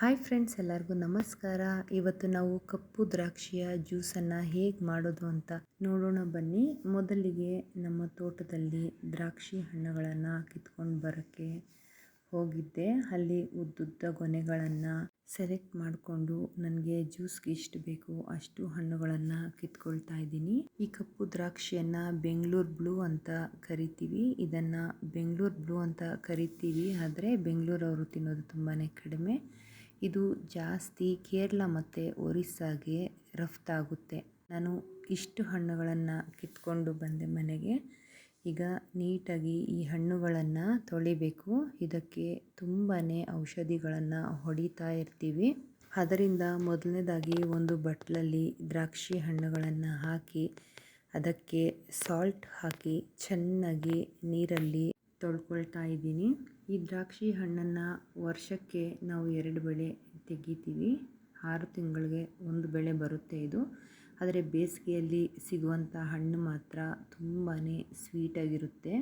Hi friends, ಎಲ್ಲರಿಗೂ ನಮಸ್ಕಾರ. ಇವತ್ತು ನಾವು ಕಪ್ಪು ದ್ರಾಕ್ಷಿಯ ಜ್ಯೂಸನ್ನು ಹೇಗೆ ಮಾಡೋದು ಅಂತ ನೋಡೋಣ ಬನ್ನಿ. ಮೊದಲಿಗೆ ನಮ್ಮ ತೋಟದಲ್ಲಿ ದ್ರಾಕ್ಷಿ ಹಣ್ಣುಗಳನ್ನು ಕಿತ್ಕೊಂಡು ಬರೋಕ್ಕೆ ಹೋಗಿದ್ದೆ. ಅಲ್ಲಿ ಉದ್ದುದ್ದ ಗೊನೆಗಳನ್ನು ಸೆಲೆಕ್ಟ್ ಮಾಡಿಕೊಂಡು ನನಗೆ ಜ್ಯೂಸ್ಗೆ ಎಷ್ಟು ಬೇಕು ಅಷ್ಟು ಹಣ್ಣುಗಳನ್ನು ಕಿತ್ಕೊಳ್ತಾ ಇದ್ದೀನಿ. ಈ ಕಪ್ಪು ದ್ರಾಕ್ಷಿಯನ್ನು ಬೆಂಗಳೂರು ಬ್ಲೂ ಅಂತ ಕರಿತೀವಿ. ಇದನ್ನು ಬೆಂಗಳೂರು ಬ್ಲೂ ಅಂತ ಕರಿತೀವಿ. ಆದರೆ ಬೆಂಗಳೂರವರು ತಿನ್ನೋದು ತುಂಬಾ ಕಡಿಮೆ. ಇದು ಜಾಸ್ತಿ ಕೇರಳ ಮತ್ತು ಒರಿಸ್ಸಾಗೆ ರಫ್ತಾಗುತ್ತೆ ನಾನು ಇಷ್ಟು ಹಣ್ಣುಗಳನ್ನು ಕಿತ್ಕೊಂಡು ಬಂದೆ ಮನೆಗೆ. ಈಗ ನೀಟಾಗಿ ಈ ಹಣ್ಣುಗಳನ್ನು ತೊಳಿಬೇಕು. ಇದಕ್ಕೆ ತುಂಬಾ ಔಷಧಿಗಳನ್ನು ಹೊಡಿತಾ ಇರ್ತೀವಿ. ಅದರಿಂದ ಮೊದಲನೇದಾಗಿ ಒಂದು ಬಟ್ಲಲ್ಲಿ ದ್ರಾಕ್ಷಿ ಹಣ್ಣುಗಳನ್ನು ಹಾಕಿ, ಅದಕ್ಕೆ ಸಾಲ್ಟ್ ಹಾಕಿ ಚೆನ್ನಾಗಿ ನೀರಲ್ಲಿ ತೊಳ್ಕೊಳ್ತಾ ಇದ್ದೀನಿ. ಈ ದ್ರಾಕ್ಷಿ ಹಣ್ಣನ್ನು ವರ್ಷಕ್ಕೆ ನಾವು ಎರಡು ಬೆಳೆ ತೆಗಿತೀವಿ. ಆರು ತಿಂಗಳಿಗೆ ಒಂದು ಬೆಳೆ ಬರುತ್ತೆ ಇದು. ಆದರೆ ಬೇಸಿಗೆಯಲ್ಲಿ ಸಿಗುವಂಥ ಹಣ್ಣು ಮಾತ್ರ ತುಂಬಾ ಸ್ವೀಟಾಗಿರುತ್ತೆ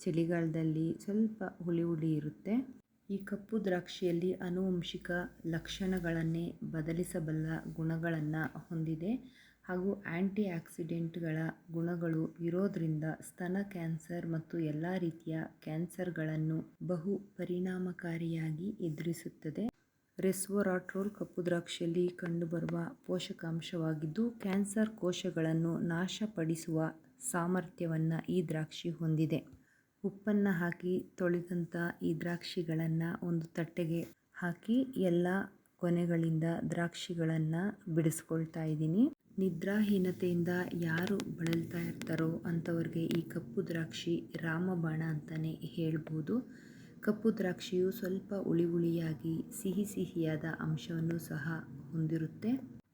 ಚಳಿಗಾಲದಲ್ಲಿ ಸ್ವಲ್ಪ ಹುಳಿ ಹುಳಿ ಇರುತ್ತೆ. ಈ ಕಪ್ಪು ದ್ರಾಕ್ಷಿಯಲ್ಲಿ ಆನುವಂಶಿಕ ಲಕ್ಷಣಗಳನ್ನೇ ಬದಲಿಸಬಲ್ಲ ಗುಣಗಳನ್ನು ಹೊಂದಿದೆ. ಹಾಗೂ ಆ್ಯಂಟಿ ಆಕ್ಸಿಡೆಂಟ್ಗಳ ಗುಣಗಳು ಇರೋದ್ರಿಂದ ಸ್ತನ ಕ್ಯಾನ್ಸರ್ ಮತ್ತು ಎಲ್ಲ ರೀತಿಯ ಕ್ಯಾನ್ಸರ್ಗಳನ್ನು ಬಹು ಪರಿಣಾಮಕಾರಿಯಾಗಿ ಎದುರಿಸುತ್ತದೆ. ರೆಸ್ವೊರಾಟ್ರೋಲ್ ಕಪ್ಪು ದ್ರಾಕ್ಷಿಯಲ್ಲಿ ಕಂಡುಬರುವ ಪೋಷಕಾಂಶವಾಗಿದ್ದು, ಕ್ಯಾನ್ಸರ್ ಕೋಶಗಳನ್ನು ನಾಶಪಡಿಸುವ ಸಾಮರ್ಥ್ಯವನ್ನು ಈ ದ್ರಾಕ್ಷಿ ಹೊಂದಿದೆ. ಉಪ್ಪನ್ನು ಹಾಕಿ ತೊಳೆದಂಥ ಈ ದ್ರಾಕ್ಷಿಗಳನ್ನು ಒಂದು ತಟ್ಟೆಗೆ ಹಾಕಿ ಎಲ್ಲ ಕೊನೆಗಳಿಂದ ದ್ರಾಕ್ಷಿಗಳನ್ನು ಬಿಡಿಸ್ಕೊಳ್ತಾ ಇದ್ದೀನಿ. ನಿದ್ರಾಹೀನತೆಯಿಂದ ಯಾರು ಬಳಲ್ತಾ ಇರ್ತಾರೋ ಅಂಥವ್ರಿಗೆ ಈ ಕಪ್ಪು ದ್ರಾಕ್ಷಿ ರಾಮಬಾಣ ಅಂತಲೇ ಹೇಳ್ಬೋದು. ಕಪ್ಪು ದ್ರಾಕ್ಷಿಯು ಸ್ವಲ್ಪ ಹುಳಿ ಹುಳಿಯಾಗಿ ಸಿಹಿ ಸಿಹಿಯಾದ ಅಂಶವನ್ನು ಸಹ ಹೊಂದಿರುತ್ತೆ.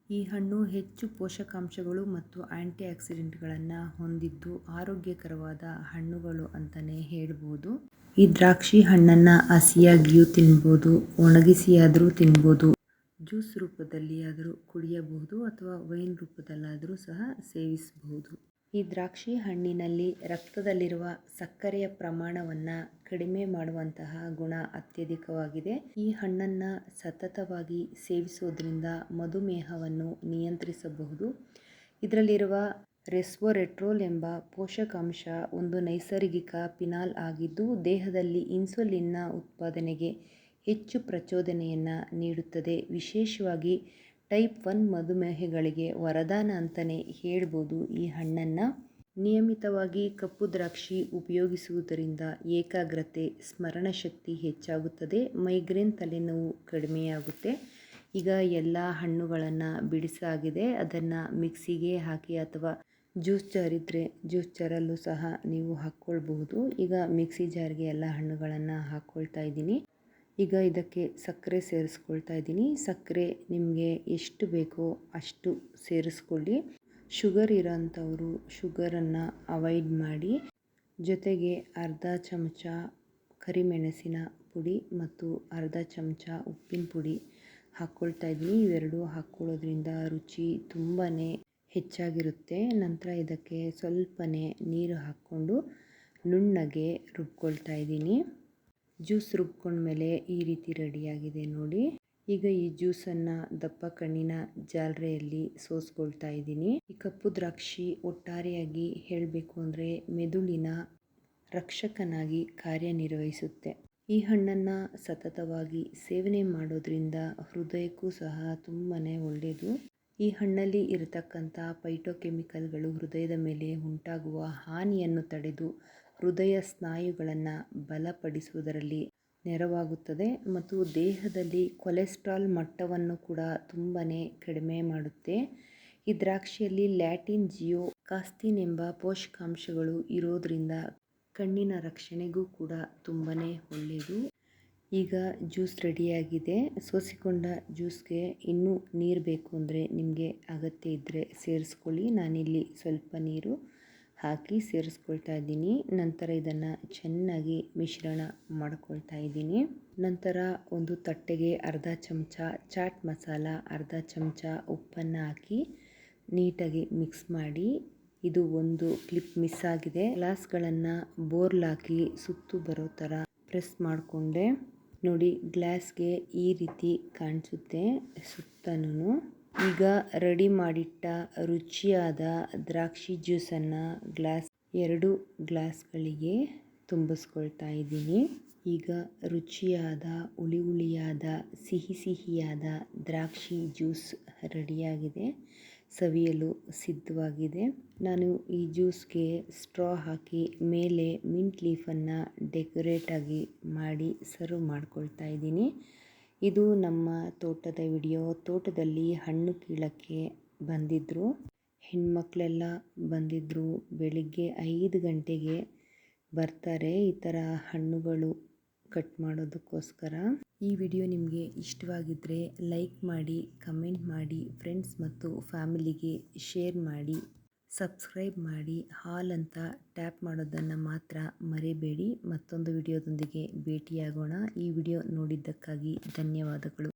ಈ ಹಣ್ಣು ಹೆಚ್ಚು ಪೋಷಕಾಂಶಗಳು ಮತ್ತು ಆ್ಯಂಟಿ ಆಕ್ಸಿಡೆಂಟ್ಗಳನ್ನು ಹೊಂದಿದ್ದು ಆರೋಗ್ಯಕರವಾದ ಹಣ್ಣುಗಳು ಅಂತಲೇ ಹೇಳ್ಬೋದು. ಈ ದ್ರಾಕ್ಷಿ ಹಣ್ಣನ್ನು ಹಸಿಯಾಗಿಯೂ ತಿನ್ಬೋದು, ಒಣಗಿಸಿಯಾದರೂ ತಿನ್ಬೋದು. ಜ್ಯೂಸ್ ರೂಪದಲ್ಲಿ ಆದರೂ ಕುಡಿಯಬಹುದು ಅಥವಾ ವೈನ್ ರೂಪದಲ್ಲಾದರೂ ಸಹ ಸೇವಿಸಬಹುದು. ಈ ದ್ರಾಕ್ಷಿ ಹಣ್ಣಿನಲ್ಲಿ ರಕ್ತದಲ್ಲಿರುವ ಸಕ್ಕರೆಯ ಪ್ರಮಾಣವನ್ನು ಕಡಿಮೆ ಮಾಡುವಂತಹ ಗುಣ ಅತ್ಯಧಿಕವಾಗಿದೆ. ಈ ಹಣ್ಣನ್ನು ಸತತವಾಗಿ ಸೇವಿಸೋದ್ರಿಂದ ಮಧುಮೇಹವನ್ನು ನಿಯಂತ್ರಿಸಬಹುದು. ಇದರಲ್ಲಿರುವ ರೆಸ್ವೊರೆಟ್ರೋಲ್ ಎಂಬ ಪೋಷಕಾಂಶ ಒಂದು ನೈಸರ್ಗಿಕ ಪಿನಾಲ್ ಆಗಿದ್ದು, ದೇಹದಲ್ಲಿ ಇನ್ಸುಲಿನ್ನ ಉತ್ಪಾದನೆಗೆ ಹೆಚ್ಚು ಪ್ರಚೋದನೆಯನ್ನು ನೀಡುತ್ತದೆ. ವಿಶೇಷವಾಗಿ ಟೈಪ್ ಒನ್ ಮಧುಮೇಹಿಗಳಿಗೆ ವರದಾನ ಅಂತಲೇ ಹೇಳ್ಬೋದು ಈ ಹಣ್ಣನ್ನು. ನಿಯಮಿತವಾಗಿ ಕಪ್ಪು ದ್ರಾಕ್ಷಿ ಉಪಯೋಗಿಸುವುದರಿಂದ ಏಕಾಗ್ರತೆ, ಸ್ಮರಣಶಕ್ತಿ ಹೆಚ್ಚಾಗುತ್ತದೆ. ಮೈಗ್ರೇನ್ ತಲೆನೋವು ಕಡಿಮೆಯಾಗುತ್ತೆ. ಈಗ ಎಲ್ಲ ಹಣ್ಣುಗಳನ್ನು ಬಿಡಿಸಾಗಿದೆ. ಅದನ್ನು ಮಿಕ್ಸಿಗೆ ಹಾಕಿ ಅಥವಾ ಜ್ಯೂಸ್ ಜಾರ್ ಜ್ಯೂಸ್ ಜಾರಲ್ಲೂ ಸಹ ನೀವು ಹಾಕ್ಕೊಳ್ಬಹುದು. ಈಗ ಮಿಕ್ಸಿ ಜಾರ್ಗೆ ಎಲ್ಲ ಹಣ್ಣುಗಳನ್ನು ಹಾಕ್ಕೊಳ್ತಾ ಇದ್ದೀನಿ. ಈಗ ಇದಕ್ಕೆ ಸಕ್ಕರೆ ಸೇರಿಸ್ಕೊಳ್ತಾ ಇದ್ದೀನಿ. ಸಕ್ಕರೆ ನಿಮಗೆ ಎಷ್ಟು ಬೇಕೋ ಅಷ್ಟು ಸೇರಿಸ್ಕೊಳ್ಳಿ. ಶುಗರ್ ಇರೋಂಥವರು ಶುಗರನ್ನು ಅವಾಯ್ಡ್ ಮಾಡಿ. ಜೊತೆಗೆ ಅರ್ಧ ಚಮಚ ಕರಿಮೆಣಸಿನ ಪುಡಿ ಮತ್ತು ಅರ್ಧ ಚಮಚ ಉಪ್ಪಿನ ಪುಡಿ ಹಾಕ್ಕೊಳ್ತಾ ಇದ್ದೀನಿ. ಇವೆರಡು ಹಾಕ್ಕೊಳ್ಳೋದ್ರಿಂದ ರುಚಿ ತುಂಬಾ ಹೆಚ್ಚಾಗಿರುತ್ತೆ. ನಂತರ ಇದಕ್ಕೆ ಸ್ವಲ್ಪನೇ ನೀರು ಹಾಕ್ಕೊಂಡು ನುಣ್ಣಗೆ ರುಬ್ಕೊಳ್ತಾ ಇದ್ದೀನಿ. ಜ್ಯೂಸ್ ರುಬ್ಕೊಂಡ್ಮೇಲೆ ಈ ರೀತಿ ರೆಡಿಯಾಗಿದೆ ನೋಡಿ. ಈಗ ಈ ಜ್ಯೂಸನ್ನು ದಪ್ಪ ಕಣ್ಣಿನ ಜಾಲರೆಯಲ್ಲಿ ಸೋಸ್ಕೊಳ್ತಾ ಇದ್ದೀನಿ. ಈ ಕಪ್ಪು ದ್ರಾಕ್ಷಿ ಒಟ್ಟಾರೆಯಾಗಿ ಹೇಳಬೇಕು ಅಂದರೆ ಮೆದುಳಿನ ರಕ್ಷಕನಾಗಿ ಕಾರ್ಯನಿರ್ವಹಿಸುತ್ತೆ. ಈ ಹಣ್ಣನ್ನು ಸತತವಾಗಿ ಸೇವನೆ ಮಾಡೋದ್ರಿಂದ ಹೃದಯಕ್ಕೂ ಸಹ ತುಂಬಾ ಒಳ್ಳೆಯದು ಈ ಹಣ್ಣಲ್ಲಿ ಇರತಕ್ಕಂಥ ಪೈಟೋಕೆಮಿಕಲ್ಗಳು ಹೃದಯದ ಮೇಲೆ ಉಂಟಾಗುವ ಹಾನಿಯನ್ನು ತಡೆದು ಹೃದಯ ಸ್ನಾಯುಗಳನ್ನು ಬಲಪಡಿಸುವುದರಲ್ಲಿ ನೆರವಾಗುತ್ತದೆ ಮತ್ತು ದೇಹದಲ್ಲಿ ಕೊಲೆಸ್ಟ್ರಾಲ್ ಮಟ್ಟವನ್ನು ಕೂಡ ತುಂಬಾ ಕಡಿಮೆ ಮಾಡುತ್ತೆ. ಈ ದ್ರಾಕ್ಷಿಯಲ್ಲಿ ಲ್ಯಾಟಿನ್ ಜಿಯೋ ಕಾಸ್ತಿನ್ ಎಂಬ ಪೋಷಕಾಂಶಗಳು ಇರೋದರಿಂದ ಕಣ್ಣಿನ ರಕ್ಷಣೆಗೂ ಕೂಡ ತುಂಬಾ ಒಳ್ಳೆಯದು. ಈಗ ಜ್ಯೂಸ್ ರೆಡಿಯಾಗಿದೆ. ಸೋಸಿಕೊಂಡ ಜ್ಯೂಸ್ಗೆ ಇನ್ನೂ ನೀರು ಬೇಕು ಅಂದರೆ ನಿಮಗೆ ಅಗತ್ಯ ಇದ್ದರೆ ಸೇರಿಸ್ಕೊಳ್ಳಿ. ನಾನಿಲ್ಲಿ ಸ್ವಲ್ಪ ನೀರು. ಹಾಕಿ ಸೇರಿಸ್ಕೊಳ್ತಾ ಇದ್ದೀನಿ. ನಂತರ ಇದನ್ನು ಚೆನ್ನಾಗಿ ಮಿಶ್ರಣ ಮಾಡ್ಕೊಳ್ತಾ ಇದ್ದೀನಿ. ನಂತರ ಒಂದು ತಟ್ಟೆಗೆ ಅರ್ಧ ಚಮಚ ಚಾಟ್ ಮಸಾಲ, ಅರ್ಧ ಚಮಚ ಉಪ್ಪನ್ನು ಹಾಕಿ ನೀಟಾಗಿ ಮಿಕ್ಸ್ ಮಾಡಿ. ಇದು ಒಂದು ಕ್ಲಿಪ್ ಮಿಸ್ ಆಗಿದೆ. ಗ್ಲಾಸ್ಗಳನ್ನು ಬೋರ್ಲ್ ಹಾಕಿ ಸುತ್ತು ಬರೋ ಥರ ಪ್ರೆಸ್ ಮಾಡಿಕೊಂಡೆ. ನೋಡಿ ಗ್ಲಾಸ್ಗೆ ಈ ರೀತಿ ಕಾಣಿಸುತ್ತೆ ಸುತ್ತನೂ ಈಗ ರೆಡಿ ಮಾಡಿಟ್ಟ ರುಚಿಯಾದ ದ್ರಾಕ್ಷಿ ಜ್ಯೂಸನ್ನು ಗ್ಲಾಸ್, ಎರಡು ಗ್ಲಾಸ್ಗಳಿಗೆ ತುಂಬಿಸ್ಕೊಳ್ತಾ ಇದ್ದೀನಿ. ಈಗ ರುಚಿಯಾದ, ಹುಳಿ ಹುಳಿಯಾದ, ಸಿಹಿ ಸಿಹಿಯಾದ ದ್ರಾಕ್ಷಿ ಜ್ಯೂಸ್ ರೆಡಿಯಾಗಿದೆ, ಸವಿಯಲು ಸಿದ್ಧವಾಗಿದೆ. ನಾನು ಈ ಜ್ಯೂಸ್ಗೆ ಸ್ಟ್ರಾ ಹಾಕಿ ಮೇಲೆ ಮಿಂಟ್ ಲೀಫನ್ನು ಡೆಕೋರೇಟಾಗಿ ಮಾಡಿ ಸರ್ವ್ ಮಾಡ್ಕೊಳ್ತಾ ಇದ್ದೀನಿ. ಇದು ನಮ್ಮ ತೋಟದ ವಿಡಿಯೋ. ತೋಟದಲ್ಲಿ ಹಣ್ಣು ಕೀಳಕ್ಕೆ ಬಂದಿದ್ದರು ಹೆಣ್ಮಕ್ಳೆಲ್ಲ ಬಂದಿದ್ದರು ಬೆಳಿಗ್ಗೆ ಐದು ಗಂಟೆಗೆ ಬರ್ತಾರೆ. ಈ ಥರ ಹಣ್ಣುಗಳು ಕಟ್ ಮಾಡೋದಕ್ಕೋಸ್ಕರ. ಈ ವಿಡಿಯೋ ನಿಮಗೆ ಇಷ್ಟವಾಗಿದ್ದರೆ ಲೈಕ್ ಮಾಡಿ, ಕಮೆಂಟ್ ಮಾಡಿ ಫ್ರೆಂಡ್ಸ್ ಮತ್ತು ಫ್ಯಾಮಿಲಿಗೆ ಶೇರ್ ಮಾಡಿ. ಸಬ್ಸ್ಕ್ರೈಬ್ ಮಾಡಿ ಹಾಲ್ ಅಂತ ಟ್ಯಾಪ್ ಮಾಡೋದನ್ನು ಮಾತ್ರ ಮರಿಬೇಡಿ. ಮತ್ತೊಂದು ವಿಡಿಯೋದೊಂದಿಗೆ ಭೇಟಿಯಾಗೋಣ. ಈ ವಿಡಿಯೋ ನೋಡಿದ್ದಕ್ಕಾಗಿ ಧನ್ಯವಾದಗಳು.